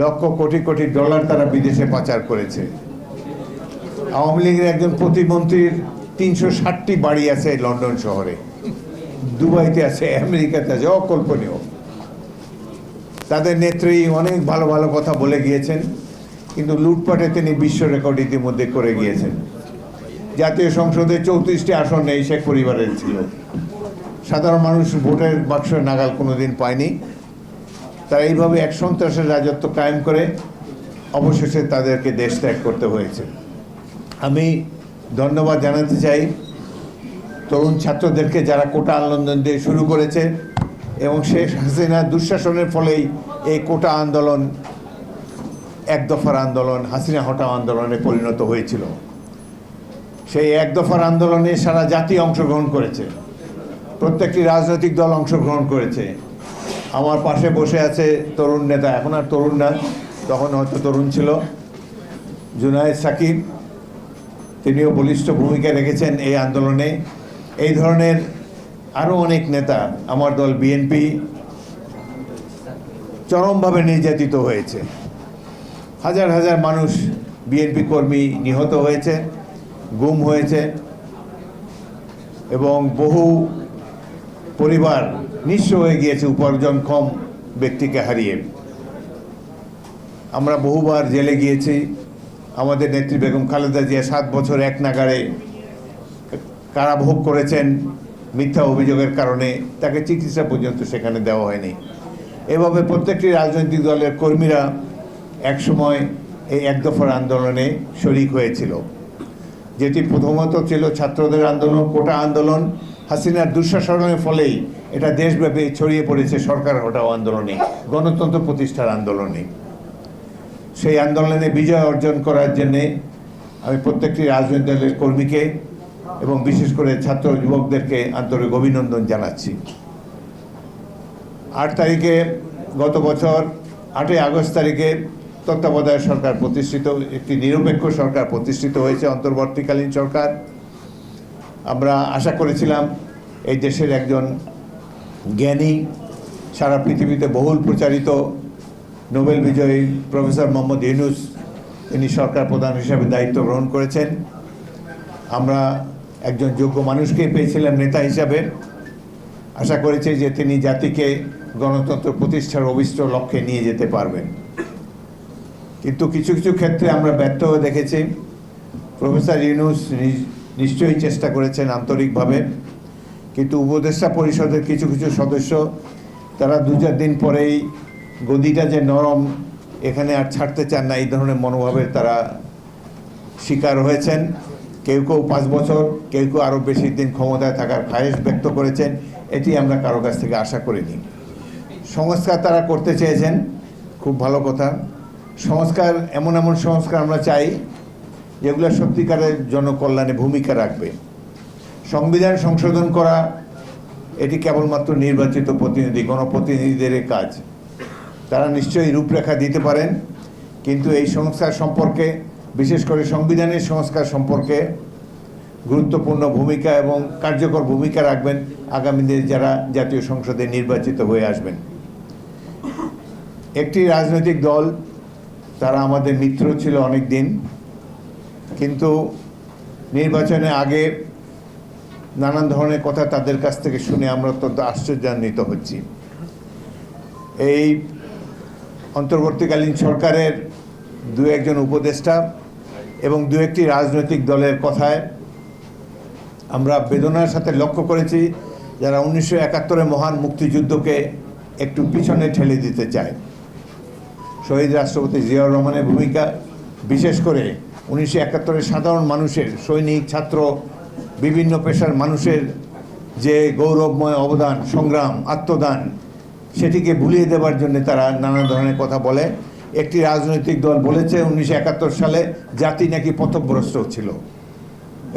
Lakh crore crore dollar তারা বিদেশে পাচার করেছে। আওয়ামী লীগের একজন প্রতিমন্ত্রীর তিনশো ষাটটি বাড়ি আছে লন্ডন শহরে। দুবাইতে আছে, আমেরিকাতে আছে, অকল্পনীয়। তাদের নেত্রী অনেক ভালো ভালো কথা বলে গিয়েছেন, কিন্তু লুটপাটে তিনি বিশ্ব রেকর্ড ইতিমধ্যে করে গিয়েছেন। জাতীয় সংসদে চৌত্রিশটি আসন নেই, শেখ পরিবারের ছিল। সাধারণ মানুষ ভোটের বাক্স নাগাল কোনোদিন পায়নি। তারা এইভাবে এক সন্ত্রাসের রাজত্ব কায়েম করে, অবশেষে তাদেরকে দেশ ত্যাগ করতে হয়েছে। আমি ধন্যবাদ জানাতে চাই তরুণ ছাত্রদেরকে যারা কোটা আন্দোলন দিয়ে শুরু করেছে এবং শেখ হাসিনার দুঃশাসনের ফলেই এই কোটা আন্দোলন, এক দফার আন্দোলন, হাসিনা হটাও আন্দোলনে পরিণত হয়েছিল। সেই এক দফার আন্দোলনে সারা জাতি অংশগ্রহণ করেছে। প্রত্যেকটি রাজনৈতিক দল অংশগ্রহণ করেছে। আমার পাশে বসে আছে তরুণ নেতা, এখন আর তরুণ না, তখন হয়তো তরুণ ছিল। জুনায়েদ সাকিব তিনিও বলিষ্ঠ ভূমিকা রেখেছেন এই আন্দোলনে। এই ধরনের আরও অনেক নেতা আমার দল বিএনপি চরমভাবে নির্যাতিত হয়েছে। হাজার হাজার মানুষ বিএনপি কর্মী নিহত হয়েছে, গুম হয়েছে, এবং বহু পরিবার নিঃস্ব হয়ে গিয়েছে উপার্জন কম ব্যক্তিকে হারিয়ে। আমরা বহুবার জেলে গিয়েছি। আমাদের নেত্রী বেগম খালেদা জিয়া সাত বছর এক নাগারে কারাভোগ করেছেন মিথ্যা অভিযোগের কারণে তাকে চিকিৎসা পর্যন্ত সেখানে দেওয়া হয়নি। এভাবে প্রত্যেকটি রাজনৈতিক দলের কর্মীরা একসময় এই এক দফার আন্দোলনে শরিক হয়েছিল। যেটি প্রথমত ছিল ছাত্রদের আন্দোলন, কোটা আন্দোলন। হাসিনার দুঃশাসনের ফলেই এটা দেশব্যাপী ছড়িয়ে পড়েছে সরকার হটাও আন্দোলনে, গণতন্ত্র প্রতিষ্ঠার আন্দোলনে। সেই আন্দোলনে বিজয় অর্জন করার জন্যে আমি প্রত্যেকটি রাজনৈতিক দলের কর্মীকে এবং বিশেষ করে ছাত্র যুবকদেরকে আন্তরিক অভিনন্দন জানাচ্ছি। আট তারিখে গত বছর, আটই আগস্ট তারিখে তত্ত্বাবধায়ক সরকার প্রতিষ্ঠিত, একটি নিরপেক্ষ সরকার প্রতিষ্ঠিত হয়েছে অন্তর্বর্তীকালীন সরকার। আমরা আশা করেছিলাম এই দেশের একজন জ্ঞানী, সারা পৃথিবীতে বহুল প্রচারিত নোবেল বিজয়ী প্রফেসর মোহাম্মদ ইউনুস, তিনি সরকার প্রধান হিসাবে দায়িত্ব গ্রহণ করেছেন। আমরা একজন যোগ্য মানুষকেই পেয়েছিলাম নেতা হিসাবে। আশা করেছি যে তিনি জাতিকে গণতন্ত্র প্রতিষ্ঠার অভিষ্ট লক্ষ্যে নিয়ে যেতে পারবেন। কিন্তু কিছু কিছু ক্ষেত্রে আমরা ব্যর্থ হয়ে দেখেছি। প্রফেসর ইউনুস নিশ্চয়ই চেষ্টা করেছেন আন্তরিকভাবে। কিন্তু উপদেষ্টা পরিষদের কিছু কিছু সদস্য, তারা দু চার দিন পরেই গদিটা যে নরম, এখানে আর ছাড়তে চান না, এই ধরনের মনোভাবের তারা শিকার হয়েছেন। কেউ কেউ পাঁচ বছর, কেউ কেউ আরও বেশি দিন ক্ষমতায় থাকার খায়েশ ব্যক্ত করেছেন, এটি আমরা কারও কাছ থেকে আশা করিনি। সংস্কার তারা করতে চেয়েছেন, খুব ভালো কথা। সংস্কার, এমন এমন সংস্কার আমরা চাই, যেগুলো সত্যিকারের জনকল্যাণে ভূমিকা রাখবে। সংবিধান সংশোধন করা, এটি কেবলমাত্র নির্বাচিত প্রতিনিধি, গণপ্রতিনিধিদের কাজ। তারা নিশ্চয়ই রূপরেখা দিতে পারেন, কিন্তু এই সংস্কার সম্পর্কে, বিশেষ করে সংবিধানের সংস্কার সম্পর্কে গুরুত্বপূর্ণ ভূমিকা এবং কার্যকর ভূমিকা রাখবেন আগামী দিনে যারা জাতীয় সংসদে নির্বাচিত হয়ে আসবেন। একটি রাজনৈতিক দল, তারা আমাদের মিত্র ছিল অনেক দিন কিন্তু নির্বাচনে আগে নানান ধরনের কথা তাদের কাছ থেকে শুনে আমরা অত্যন্ত আশ্চর্যান্বিত হচ্ছি। এই অন্তর্বর্তীকালীন সরকারের দু একজন উপদেষ্টা এবং দু একটি রাজনৈতিক দলের কথায় আমরা বেদনার সাথে লক্ষ্য করেছি যারা উনিশশো একাত্তরের মহান মুক্তিযুদ্ধকে একটু পিছনে ঠেলে দিতে চায়। শহীদ রাষ্ট্রপতি জিয়াউর রহমানের ভূমিকা, বিশেষ করে উনিশশো একাত্তরের সাধারণ মানুষের সৈনিক, ছাত্র বিভিন্ন পেশার মানুষের যে গৌরবময় অবদান, সংগ্রাম, আত্মদান, সেটিকে ভুলিয়ে দেওয়ার জন্য তারা নানা ধরনের কথা বলে। একটি রাজনৈতিক দল বলেছে উনিশশো একাত্তর সালে জাতি নাকি পথভ্রষ্ট ছিল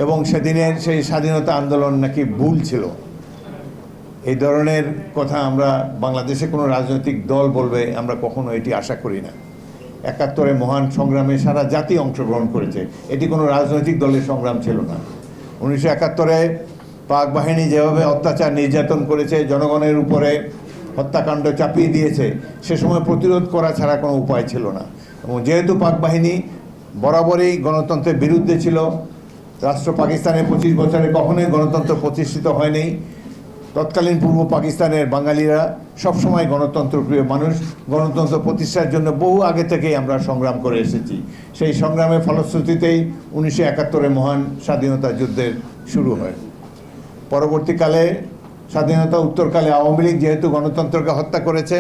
এবং সেদিনের সেই স্বাধীনতা আন্দোলন নাকি ভুল ছিল। এই ধরনের কথা আমরা বাংলাদেশে কোনো রাজনৈতিক দল বলবে আমরা কখনো এটি আশা করি না। একাত্তরে মহান সংগ্রামে সারা জাতি অংশগ্রহণ করেছে। এটি কোনো রাজনৈতিক দলের সংগ্রাম ছিল না। উনিশশো একাত্তরে পাক বাহিনী যেভাবে অত্যাচার নির্যাতন করেছে, জনগণের উপরে হত্যাকাণ্ড চাপিয়ে দিয়েছে, সে সময় প্রতিরোধ করা ছাড়া কোনো উপায় ছিল না। এবং যেহেতু পাক বাহিনী বরাবরই গণতন্ত্রের বিরুদ্ধে ছিল, রাষ্ট্র পাকিস্তানের পঁচিশ বছরে কখনোই গণতন্ত্র প্রতিষ্ঠিত হয়নি। তৎকালীন পূর্ব পাকিস্তানের বাঙালিরা সবসময় গণতন্ত্রপ্রিয় মানুষ, গণতন্ত্র প্রতিষ্ঠার জন্য বহু আগে থেকেই আমরা সংগ্রাম করে এসেছি। সেই সংগ্রামের ফলশ্রুতিতেই উনিশশো একাত্তরে মহান স্বাধীনতা যুদ্ধের শুরু হয়। পরবর্তীকালে স্বাধীনতা উত্তরকালে আওয়ামী লীগ যেহেতু গণতন্ত্রকে হত্যা করেছে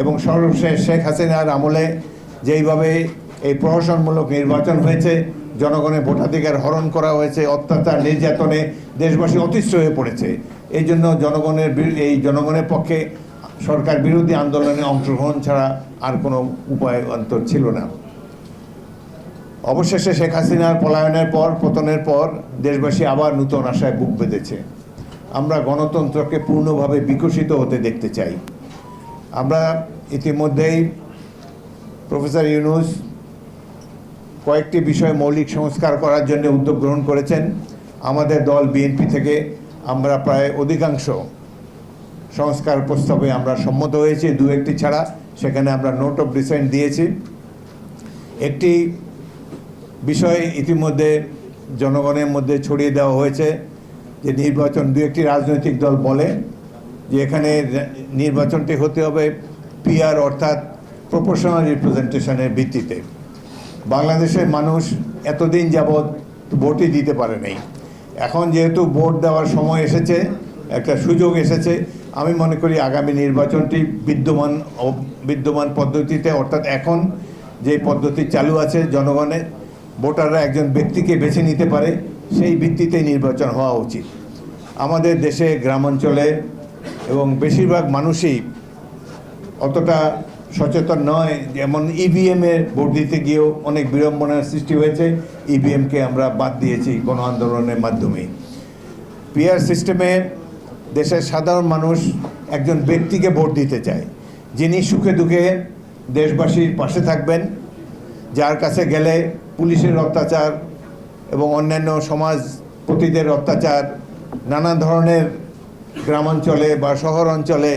এবং সর্বশেষ শেখ হাসিনার আমলে যেইভাবে এই প্রহসনমূলক নির্বাচন হয়েছে জনগণের ভোটাধিকার হরণ করা হয়েছে, অত্যাচার, নির্যাতনে দেশবাসী অতিষ্ঠ হয়ে পড়েছে। এই জন্য জনগণের এই জনগণের পক্ষে সরকার বিরোধী আন্দোলনে অংশগ্রহণ ছাড়া আর কোনো উপায় অন্তর ছিল না। অবশেষে শেখ হাসিনার পলায়নের পর, পতনের পর দেশবাসী আবার নূতন আশায় বুক বেঁধেছে। আমরা গণতন্ত্রকে পূর্ণভাবে বিকশিত হতে দেখতে চাই। আমরা ইতিমধ্যেই প্রফেসর ইউনুস কয়েকটি বিষয়ে মৌলিক সংস্কার করার জন্য উদ্যোগ গ্রহণ করেছেন। আমাদের দল বিএনপি থেকে আমরা প্রায় অধিকাংশ সংস্কার প্রস্তাবে আমরা সম্মত হয়েছি, দু একটি ছাড়া। সেখানে আমরা নোট অফ ডিসেন্ট দিয়েছি। একটি বিষয় ইতিমধ্যে জনগণের মধ্যে ছড়িয়ে দেওয়া হয়েছে যে নির্বাচন, দু একটি রাজনৈতিক দল বলে যে এখানে নির্বাচনটি হতে হবে পিআর অর্থাৎ প্রপোর্শনাল রিপ্রেজেন্টেশনের ভিত্তিতে। বাংলাদেশের মানুষ এতদিন যাবৎ ভোটই দিতে পারে নাই এখন যেহেতু ভোট দেওয়ার সময় এসেছে, একটা সুযোগ এসেছে আমি মনে করি আগামী নির্বাচনটি বিদ্যমান বিদ্যমান পদ্ধতিতে, অর্থাৎ এখন যে পদ্ধতি চালু আছে জনগণের ভোটাররা একজন ব্যক্তিকে বেছে নিতে পারে, সেই ভিত্তিতে নির্বাচন হওয়া উচিত। আমাদের দেশে গ্রামাঞ্চলে এবং বেশিরভাগ মানুষই অতটা সচেতন নয়, যেমন ইভিএমে ভোট দিতে গিয়েও অনেক বিড়ম্বনার সৃষ্টি হয়েছে। ইভিএমকে আমরা বাদ দিয়েছি গণ আন্দোলনের মাধ্যমে পিআর সিস্টেমে দেশের সাধারণ মানুষ একজন ব্যক্তিকে ভোট দিতে চায়। যিনি সুখে দুঃখে দেশবাসীর পাশে থাকবেন, যার কাছে গেলে পুলিশের অত্যাচার এবং অন্যান্য সমাজ প্রতিদের অত্যাচার, নানা ধরনের গ্রামাঞ্চলে বা শহর অঞ্চলে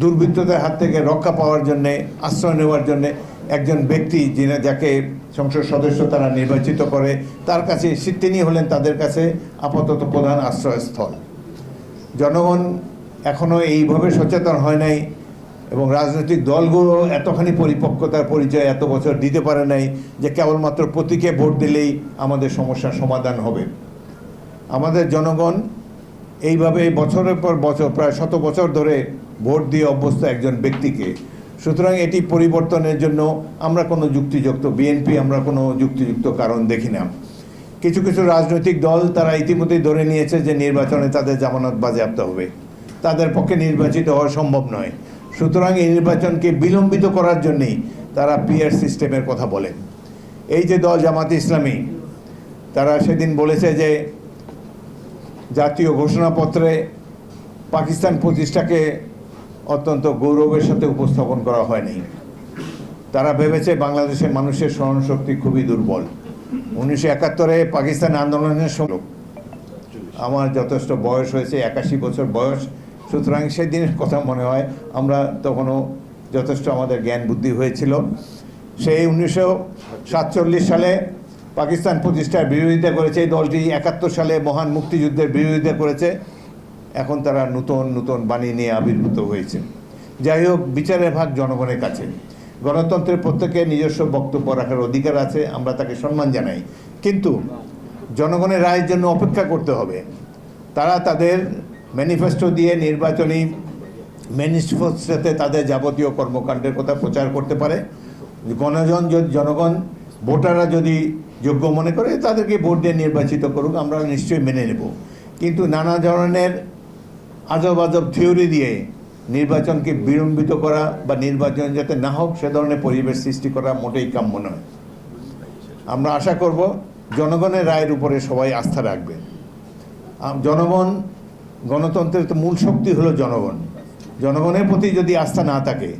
দুর্বৃত্তদের হাত থেকে রক্ষা পাওয়ার জন্যে, আশ্রয় নেওয়ার জন্যে একজন ব্যক্তি যিনি যাকে সংসদ সদস্য তারা নির্বাচিত করে, তার কাছে, তিনি হলেন তাদের কাছে আপাতত প্রধান আশ্রয়স্থল। জনগণ এখনও এইভাবে সচেতন হয় নাই এবং রাজনৈতিক দলগুলো এতখানি পরিপক্কতার পরিচয় এত বছর দিতে পারে নাই যে কেবলমাত্র প্রতীকে ভোট দিলেই আমাদের সমস্যার সমাধান হবে। আমাদের জনগণ এইভাবে বছরের পর বছর, প্রায় শত বছর ধরে ভোট দিয়ে অভ্যস্ত একজন ব্যক্তিকে। সুতরাং এটি পরিবর্তনের জন্য আমরা কোনো যুক্তিযুক্ত, বিএনপি আমরা কোনো যুক্তিযুক্ত কারণ দেখি না। কিছু কিছু রাজনৈতিক দল তারা ইতিমধ্যেই ধরে নিয়েছে যে নির্বাচনে তাদের জামানত বাজেয়াপ্ত হবে। তাদের পক্ষে নির্বাচিত হওয়া সম্ভব নয়। সুতরাং এই নির্বাচনকে বিলম্বিত করার জন্যেই তারা পিআর সিস্টেমের কথা বলেন। এই যে দল জামাতে ইসলামী, তারা সেদিন বলেছে যে জাতীয় ঘোষণাপত্রে পাকিস্তান প্রতিষ্ঠাকে অত্যন্ত গৌরবের সাথে উপস্থাপন করা হয়নি। তারা ভেবেছে বাংলাদেশের মানুষের স্মরণশক্তি খুবই দুর্বল। উনিশশো একাত্তরে পাকিস্তান আন্দোলনের সময় আমার যথেষ্ট বয়স হয়েছে, একাশি বছর বয়স। সুতরাং সেদিনের কথা মনে হয়, আমরা তখনও যথেষ্ট আমাদের জ্ঞান বুদ্ধি হয়েছিল। সেই উনিশশো সাতচল্লিশ সালে পাকিস্তান প্রতিষ্ঠার বিরোধিতা করেছে, এই দলটি একাত্তর সালে মহান মুক্তিযুদ্ধের বিরোধিতা করেছে। এখন তারা নতুন নতুন বাণী নিয়ে আবির্ভূত হয়েছে। যাই হোক, বিচারের ভাগ জনগণের কাছে। গণতন্ত্রের প্রত্যেকের নিজস্ব বক্তব্য রাখার অধিকার আছে, আমরা তাকে সম্মান জানাই। কিন্তু জনগণের রায়ের জন্য অপেক্ষা করতে হবে। তারা তাদের ম্যানিফেস্টো দিয়ে নির্বাচনী ম্যানিফেস্টোতে তাদের যাবতীয় কর্মকাণ্ডের কথা প্রচার করতে পারে। গণজন যদি জনগণ, ভোটাররা যদি যোগ্য মনে করে, তাদেরকে ভোট দিয়ে নির্বাচিত করুক, আমরা নিশ্চয়ই মেনে নেব। কিন্তু নানা ধরনের আজব আজব থিওরি দিয়ে নির্বাচনকে বিলম্বিত করা বা নির্বাচন যাতে না হোক, সে ধরনের পরিবেশ সৃষ্টি করা মোটেই কাম্য নয়। আমরা আশা করব জনগণের রায়ের উপরে সবাই আস্থা রাখবে। জনগণ, গণতন্ত্রের তো মূল শক্তি হলো জনগণ। জনগণের প্রতি যদি আস্থা না থাকে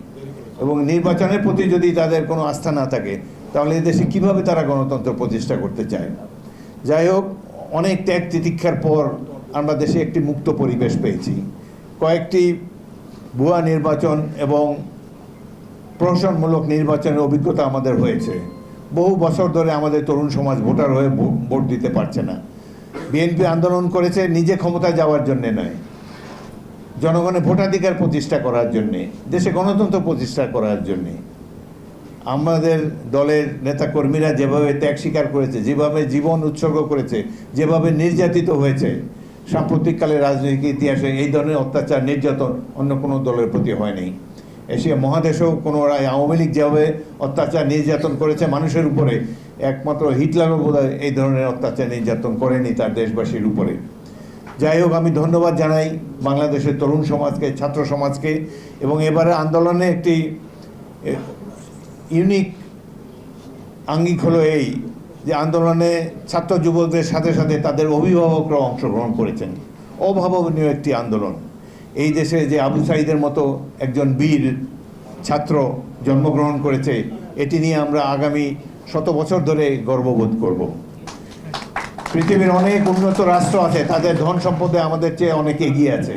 এবং নির্বাচনের প্রতি যদি তাদের কোনো আস্থা না থাকে, তাহলে দেশে কীভাবে তারা গণতন্ত্র প্রতিষ্ঠা করতে চায়? যাই হোক, অনেক ত্যাগ তিতিক্ষার পর আমরা দেশে একটি মুক্ত পরিবেশ পেয়েছি। কয়েকটি ভুয়া নির্বাচন এবং প্রহসনমূলক নির্বাচনের অভিজ্ঞতা আমাদের হয়েছে। বহু বছর ধরে আমাদের তরুণ সমাজ ভোটার হয়ে ভোট দিতে পারছে না। বিএনপি আন্দোলন করেছে নিজে ক্ষমতায় যাওয়ার জন্যে নয় জনগণের ভোটাধিকার প্রতিষ্ঠা করার জন্যে, দেশে গণতন্ত্র প্রতিষ্ঠা করার জন্যে। আমাদের দলের নেতাকর্মীরা যেভাবে ত্যাগ স্বীকার করেছে, যেভাবে জীবন উৎসর্গ করেছে, যেভাবে নির্যাতিত হয়েছে সাম্প্রতিককালে রাজনৈতিক ইতিহাসে এই ধরনের অত্যাচার, নির্যাতন অন্য কোনো দলের প্রতি হয়নি এশিয়া মহাদেশেও কোনো রায় আওয়ামী লীগ যেভাবে অত্যাচার, নির্যাতন করেছে মানুষের উপরে, একমাত্র হিটলারও বোধহয় এই ধরনের অত্যাচার, নির্যাতন করেনি তার দেশবাসীর উপরে। যাই হোক, আমি ধন্যবাদ জানাই বাংলাদেশের তরুণ সমাজকে, ছাত্র সমাজকে, এবং এবারে আন্দোলনে একটি ইউনিক আঙ্গিক হলো এই যে আন্দোলনে ছাত্র যুবকদের সাথে সাথে তাদের অভিভাবকরাও অংশগ্রহণ করেছেন। অভাবনীয় একটি আন্দোলন। এই দেশে যে আবু সাইদের মতো একজন বীর ছাত্র জন্মগ্রহণ করেছে, এটি নিয়ে আমরা আগামী শত বছর ধরে গর্ববোধ করব। পৃথিবীর অনেক উন্নত রাষ্ট্র আছে, তাদের ধন সম্পদে আমাদের চেয়ে অনেক এগিয়ে আছে।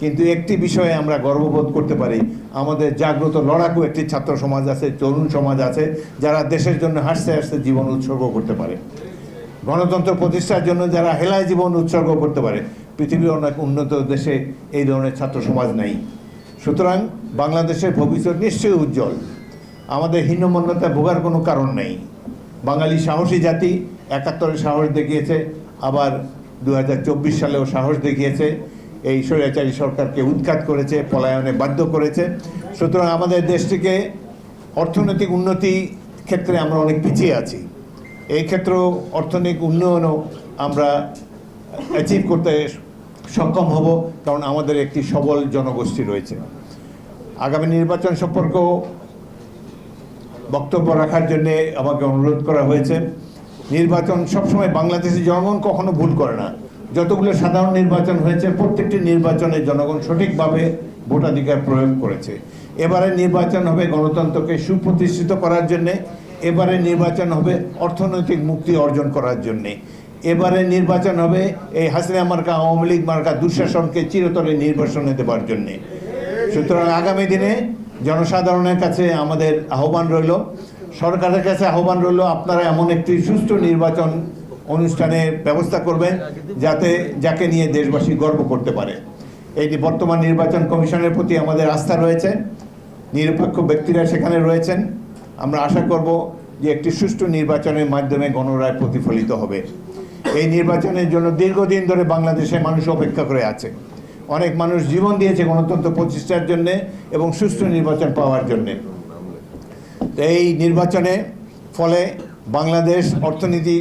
কিন্তু একটি বিষয়ে আমরা গর্ববোধ করতে পারি। আমাদের জাগ্রত লড়াকু একটি ছাত্র সমাজ আছে, তরুণ সমাজ আছে, যারা দেশের জন্য হাসতে হাসতে জীবন উৎসর্গ করতে পারে। গণতন্ত্র প্রতিষ্ঠার জন্য যারা হেলায় জীবন উৎসর্গ করতে পারে। পৃথিবীর অনেক উন্নত দেশে এই ধরনের ছাত্র সমাজ নেই। সুতরাং বাংলাদেশের ভবিষ্যৎ নিশ্চয়ই উজ্জ্বল। আমাদের হীনমন্যতা ভোগার কোনো কারণ নেই। বাঙালি সাহসী জাতি একাত্তরে সাহস দেখিয়েছে, আবার দু হাজার চব্বিশ সালেও সাহস দেখিয়েছে। এই স্বৈরাচারী সরকারকে উৎখাত করেছে, পলায়নে বাধ্য করেছে। সুতরাং আমাদের দেশটিকে অর্থনৈতিক উন্নতি ক্ষেত্রে আমরা অনেক পিছিয়ে আছি। এই ক্ষেত্রেও অর্থনৈতিক উন্নয়নও আমরা অ্যাচিভ করতে সক্ষম হব, কারণ আমাদের একটি সবল জনগোষ্ঠী রয়েছে। আগামী নির্বাচন সম্পর্কেও বক্তব্য রাখার জন্য আমাকে অনুরোধ করা হয়েছে। নির্বাচন সবসময় বাংলাদেশের জনগণ কখনো ভুল করে না। যতগুলো সাধারণ নির্বাচন হয়েছে, প্রত্যেকটি নির্বাচনে জনগণ সঠিকভাবে ভোটাধিকার প্রয়োগ করেছে। এবারে নির্বাচন হবে গণতন্ত্রকে সুপ্রতিষ্ঠিত করার জন্যে এবারে নির্বাচন হবে অর্থনৈতিক মুক্তি অর্জন করার জন্যে। এবারে নির্বাচন হবে এই হাসিনা মার্কা, আওয়ামী লীগ মার্কা দুঃশাসনকে চিরতরে নির্বাসনে দেবার জন্যে। সুতরাং আগামী দিনে জনসাধারণের কাছে আমাদের আহ্বান রইল। সরকারের কাছে আহ্বান রইল, আপনারা এমন একটি সুষ্ঠু নির্বাচন অনুষ্ঠানের ব্যবস্থা করবেন যাতে যাকে নিয়ে দেশবাসী গর্ব করতে পারে। যে বর্তমান নির্বাচন কমিশনের প্রতি আমাদের আস্থা রয়েছে। নিরপেক্ষ ব্যক্তিরা সেখানে রয়েছেন। আমরা আশা করব যে একটি সুষ্ঠু নির্বাচনের মাধ্যমে গণরায় প্রতিফলিত হবে। এই নির্বাচনের জন্য দীর্ঘদিন ধরে বাংলাদেশে মানুষ অপেক্ষা করে আছে। অনেক মানুষ জীবন দিয়েছে গণতন্ত্র প্রতিষ্ঠার জন্য এবং সুষ্ঠু নির্বাচন পাওয়ার জন্য। এই নির্বাচনে ফলে বাংলাদেশ অর্থনীতি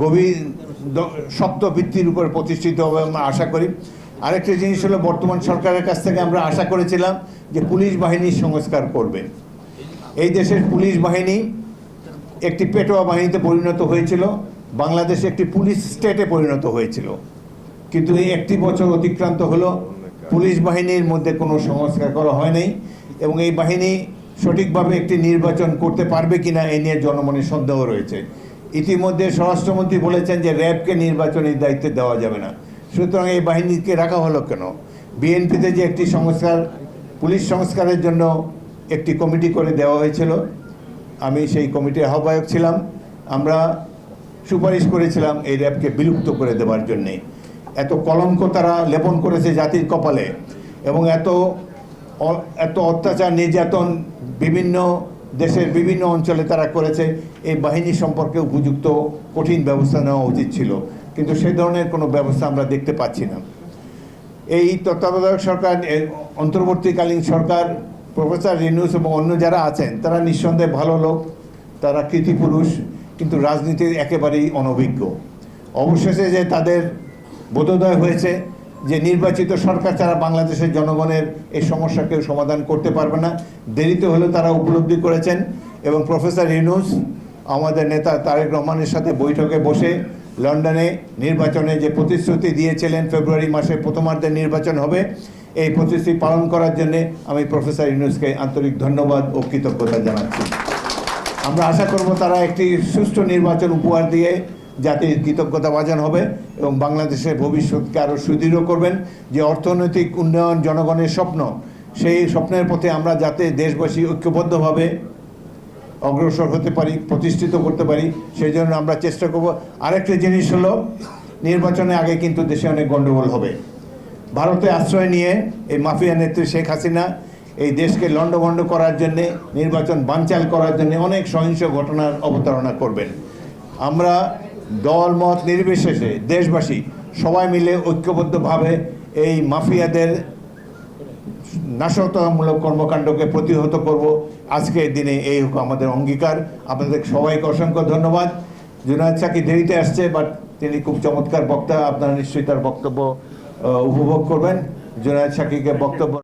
গভীর ভিত্তির উপর প্রতিষ্ঠিত হবে আমরা আশা করি। আরেকটি জিনিস হলো, বর্তমান সরকারের কাছ থেকে আমরা আশা করেছিলাম যে পুলিশ বাহিনীর সংস্কার করবে। এই দেশের পুলিশ বাহিনী একটি পেটোয়া বাহিনীতে পরিণত হয়েছিল, বাংলাদেশ একটি পুলিশ স্টেটে পরিণত হয়েছিল। কিন্তু এই একটি বছর অতিক্রান্ত হলো, পুলিশ বাহিনীর মধ্যে কোনো সংস্কার করা হয় নাই এবং এই বাহিনী সঠিকভাবে একটি নির্বাচন করতে পারবে কিনা এই নিয়ে জনমনের সন্দেহ রয়েছে। ইতিমধ্যে স্বরাষ্ট্রমন্ত্রী বলেছেন যে র্যাবকে নির্বাচনের দায়িত্বে দেওয়া যাবে না। সুতরাং এই বাহিনীকে রাখা হলো কেন? বিএনপিতে যে একটি সংস্কার, পুলিশ সংস্কারের জন্য একটি কমিটি করে দেওয়া হয়েছিল। আমি সেই কমিটির আহ্বায়ক ছিলাম। আমরা সুপারিশ করেছিলাম এই র্যাবকে বিলুপ্ত করে দেওয়ার জন্যে। এত কলঙ্ক তারা লেপন করেছে জাতির কপালে এবং এত এত অত্যাচার, নির্যাতন, বিভিন্ন দেশের বিভিন্ন অঞ্চলে তারা করেছে। এই বাহিনী সম্পর্কে উপযুক্ত কঠিন ব্যবস্থা নেওয়া উচিত ছিল। কিন্তু সেই ধরনের কোনো ব্যবস্থা আমরা দেখতে পাচ্ছি না। এই তত্ত্বাবধায়ক সরকার অন্তর্বর্তীকালীন সরকার, প্রফেসর রিনুস এবং অন্য যারা আছেন, তারা নিঃসন্দেহে ভালো লোক, তারা কৃতিপুরুষ কিন্তু রাজনীতির একেবারেই অনভিজ্ঞ। অবশেষে যে তাদের বোধোদয় হয়েছে যে নির্বাচিত সরকার ছাড়া বাংলাদেশের জনগণের এই সমস্যা কেউ সমাধান করতে পারবে না। দেরিতে হলেও তারা উপলব্ধি করেছেন এবং প্রফেসর ইউনুস, আমাদের নেতা তারেক রহমানের সাথে বৈঠকে বসে লন্ডনে নির্বাচনে যে প্রতিশ্রুতি দিয়েছিলেন ফেব্রুয়ারি মাসে প্রথমার্ধে নির্বাচন হবে, এই প্রতিশ্রুতি পালন করার জন্যে আমি প্রফেসর ইউনুসকে আন্তরিক ধন্যবাদ ও কৃতজ্ঞতা জানাচ্ছি। আমরা আশা করব তারা একটি সুষ্ঠু নির্বাচন উপহার দিয়ে জাতির কৃতজ্ঞতা বাজান হবে এবং বাংলাদেশের ভবিষ্যৎকে আরও সুদৃঢ় করবেন। যে অর্থনৈতিক উন্নয়ন জনগণের স্বপ্ন, সেই স্বপ্নের পথে আমরা যাতে দেশবাসী ঐক্যবদ্ধভাবে অগ্রসর হতে পারি, প্রতিষ্ঠিত করতে পারি সেই জন্য আমরা চেষ্টা করব। আরেকটা জিনিস হলো, নির্বাচনে আগে কিন্তু দেশে অনেক গণ্ডগোল হবে। ভারতে আশ্রয় নিয়ে এই মাফিয়া নেত্রী শেখ হাসিনা এই দেশকে লণ্ডভণ্ড করার জন্যে, নির্বাচন বানচাল করার জন্য অনেক সহিংস ঘটনার অবতারণা করবেন। আমরা দল মত নির্বিশেষে দেশবাসী সবাই মিলে ঐক্যবদ্ধভাবে এই মাফিয়াদের নাশকতামূলক কর্মকাণ্ডকে প্রতিহত করব। আজকের দিনে এই হোক আমাদের অঙ্গীকার। আপনাদের সবাইকে অসংখ্য ধন্যবাদ। জুনায়দ সাকি দেরিতে আসছে বাট তিনি খুব চমৎকার বক্তা। আপনারা নিশ্চয়ই তার বক্তব্য উপভোগ করবেন। জুনায়দ সাকিকে বক্তব্য